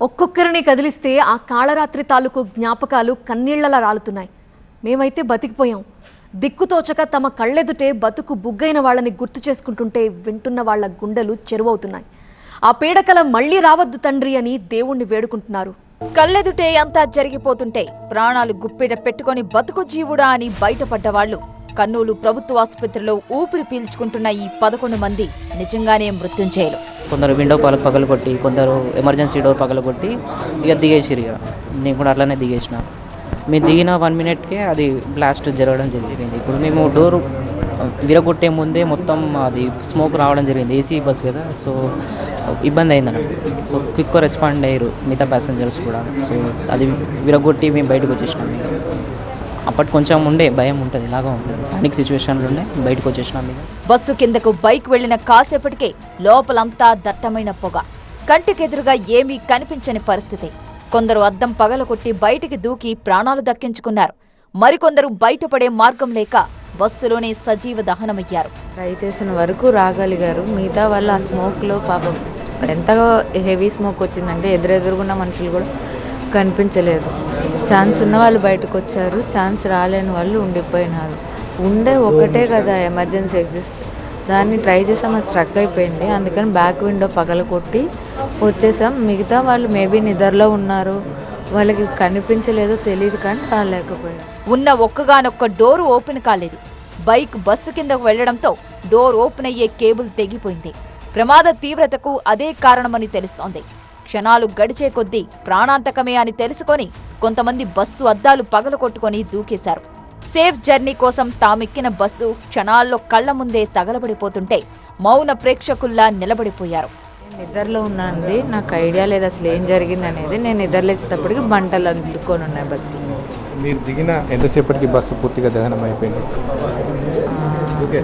ఒక్కొక్కరిని కదిలిస్తే ఆ కాళరాత్రి తాలూకు జ్ఞాపకాలు కన్నీళ్ళలా రాలుతున్నాయి. మేమైతే బతికిపోయాం. దిక్కుతోచక తమ కళ్ళెదుటే బతుకు బుగ్గైన వాళ్ళని గుర్తు చేసుకుంటుంటే వింటున్న వాళ్ళ గుండెలు చెరువవుతున్నాయి. ఆ పీడకల మళ్ళీ రావద్దు తండ్రి అని దేవుణ్ణి వేడుకుంటున్నారు. కళ్ళెదుటే అంతా జరిగిపోతుంటే ప్రాణాలు గుప్పిట పెట్టుకొని బతుకు జీవుడా అని బయటపడ్డ వాళ్ళు కర్నూలు ప్రభుత్వ ఆసుపత్రిలో ఊపిరి పీల్చుకుంటున్న ఈ పదకొండు మంది నిజంగానే మృత్యుంజయులు. కొందరు విండో పగల పగలు కొట్టి కొందరు ఎమర్జెన్సీ డోర్ పగలగొట్టి ఇక దిగేసిరు ఇక. నేను కూడా అట్లానే దిగేసిన. మేము దిగిన వన్ మినిట్కే అది బ్లాస్ట్ జరగడం జరిగింది. ఇప్పుడు మేము డోర్ విరగొట్టే ముందే మొత్తం అది స్మోక్ రావడం జరిగింది. ఏసీ బస్ కదా సో ఇబ్బంది అయింది సో క్విక్ రెస్పాండ్ అయ్యారు మిగతా ప్యాసింజర్స్ కూడా. సో అది విరగొట్టి మేము బయటకు వచ్చేసినాం. అప్పటి కొంచెం ఉండే భయం ఉంటుంది ఇలాగా ఉంటుంది. పానిక్ సిచ్యువేషన్లోనే బయటకు వచ్చేసినాం ఇక. బస్సు కిందకు బైక్ వెళ్ళిన కాసేపటికే లోపలంతా దట్టమైన పొగ. కంటికెదురుగా ఏమీ కనిపించని పరిస్థితి. కొందరు అద్దం పగలగొట్టి బయటికి దూకి ప్రాణాలు దక్కించుకున్నారు. మరికొందరు బయటపడే మార్గం లేక బస్సులోనే సజీవ దహనమయ్యారు. ట్రై చేసిన వరకు రాగలిగారు మిగతా వాళ్ళు ఆ స్మోక్లో పాపం ఎంతగా హెవీ స్మోక్ వచ్చిందంటే ఎదురెదురుగున్న మనుషులు కూడా కనిపించలేదు. ఛాన్స్ ఉన్న వాళ్ళు బయటకు వచ్చారు. ఛాన్స్ రాలేని వాళ్ళు ఉండిపోయినారు. ఉండే ఒకటే కదా ఎమర్జెన్సీ ఎగ్జిస్ట్. దాన్ని ట్రై చేసాం అది స్ట్రక్ అయిపోయింది. అందుకని బ్యాక్ విండో పగల కొట్టి వచ్చేసాం. మిగతా వాళ్ళు మేబీ నిద్రలో ఉన్నారు. వాళ్ళకి కనిపించలేదో తెలియదు కానీ రాలేకపోయారు. ఉన్న ఒక్కగానొక్క డోర్ ఓపెన్ కాలేదు. బైక్ బస్సు కిందకు వెళ్ళడంతో డోర్ ఓపెన్ అయ్యే కేబుల్ తెగిపోయింది. ప్రమాద తీవ్రతకు అదే కారణమని తెలుస్తోంది. క్షణాలు గడిచే కొద్దీ ప్రాణాంతకమే అని తెలుసుకొని కొంతమంది బస్సు అద్దాలు పగలగొట్టుకొని దూకేశారు. సేఫ్ జర్నీ కోసం తామెక్కిన బస్సు క్షణాల్లో కళ్ళ ముందే తగలబడిపోతుంటే మౌన ప్రేక్షకుల్లా నిలబడిపోయారు. నిద్రలో ఉన్నానండి నాకు ఐడియా లేదు అసలు ఏం జరిగింది అనేది. నేను నిద్రలేసేటప్పటికి బంటలు అందుకొని ఉన్నాయి బస్సులో. మీరు దిగిన ఎంతసేపటికి బస్సు పూర్తిగా దహనం అయిపోయింది?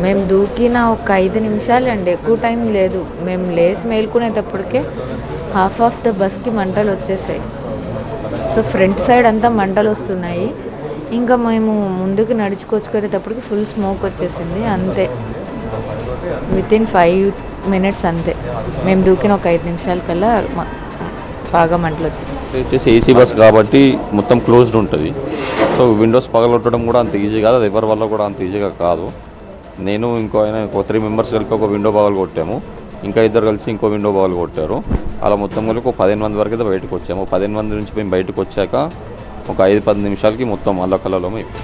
మేము దూకిన ఒక ఐదు నిమిషాలు అండి ఎక్కువ టైం లేదు. మేము లేచి మేల్కునేటప్పటికే హాఫ్ ఆఫ్ ద బస్కి మంటలు వచ్చేసాయి. సో ఫ్రంట్ సైడ్ అంతా మంటలు వస్తున్నాయి. ఇంకా మేము ముందుకు నడుచుకొచ్చుకునేటప్పటికి ఫుల్ స్మోక్ వచ్చేసింది అంతే. విత్ ఇన్ ఫైవ్ మినిట్స్ అంతే. మేము దూకిన ఒక ఐదు నిమిషాల కల్లా బాగా మంటలు వచ్చేసి ఏసీ బస్ కాబట్టి మొత్తం క్లోజ్డ్ ఉంటుంది. సో విండోస్ పగలొట్టడం కూడా అంత ఈజీ కాదు. అది ఎవరి వల్ల కూడా అంత ఈజీగా కాదు. నేను ఇంకో ఆయన ఇంకో త్రీ మెంబర్స్ కలిపి ఒక విండో పగలు కొట్టాము. ఇంకా ఇద్దరు కలిసి ఇంకో విండో పగలు కొట్టారు. అలా మొత్తం కలిపి ఒక పదిహేను మంది వరకు అయితే బయటకు వచ్చాము. పదిహేను మంది నుంచి మేము బయటకు వచ్చాక ఒక ఐదు పది నిమిషాలకి మొత్తం అల్లకల్లలో